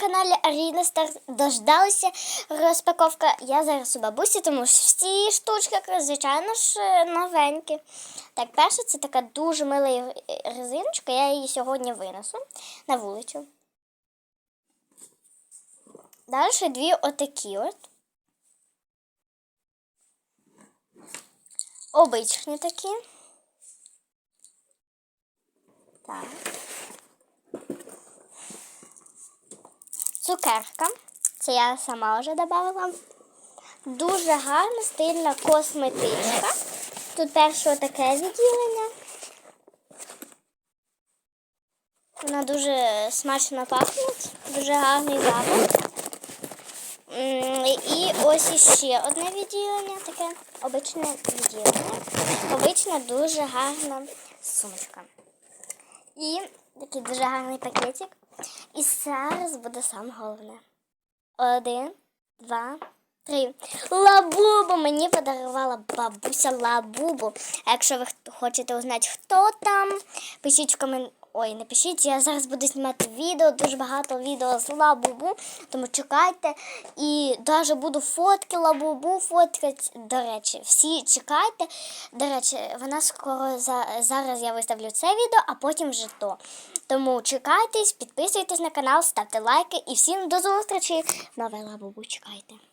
каналі Аріна Стар дождалися розпаковка. Я зараз у бабусі, тому що всі штучки, звичайно ж, е, новенькі. Так, перша це така дуже мила резиночка. Я її сьогодні винесу на вулицю. Далі дві отакі от. Обичні такі. Так. Цукерка. Це я сама вже додала. Дуже гарна, стильна косметичка. Тут перше таке відділення. Вона дуже смачно пахне, дуже гарний запах. І ось іще одне відділення, таке обичне відділення. Обична дуже гарна сумочка. І такий дуже гарний пакетик. І зараз буде саме головне. Один, два, три. Лабубу мені подарувала бабуся Лабубу. А якщо ви хочете узнати, хто там, пишіть в коментарі. Ой, не пишіть, я зараз буду знімати відео, дуже багато відео з Лабубу, тому чекайте. І навіть буду фотки Лабубу фоткати. До речі, всі чекайте. До речі, вона скоро за, зараз я виставлю це відео, а потім вже то. Тому чекайтесь, підписуйтесь на канал, ставте лайки і всім до зустрічі. Нове Лабубу чекайте.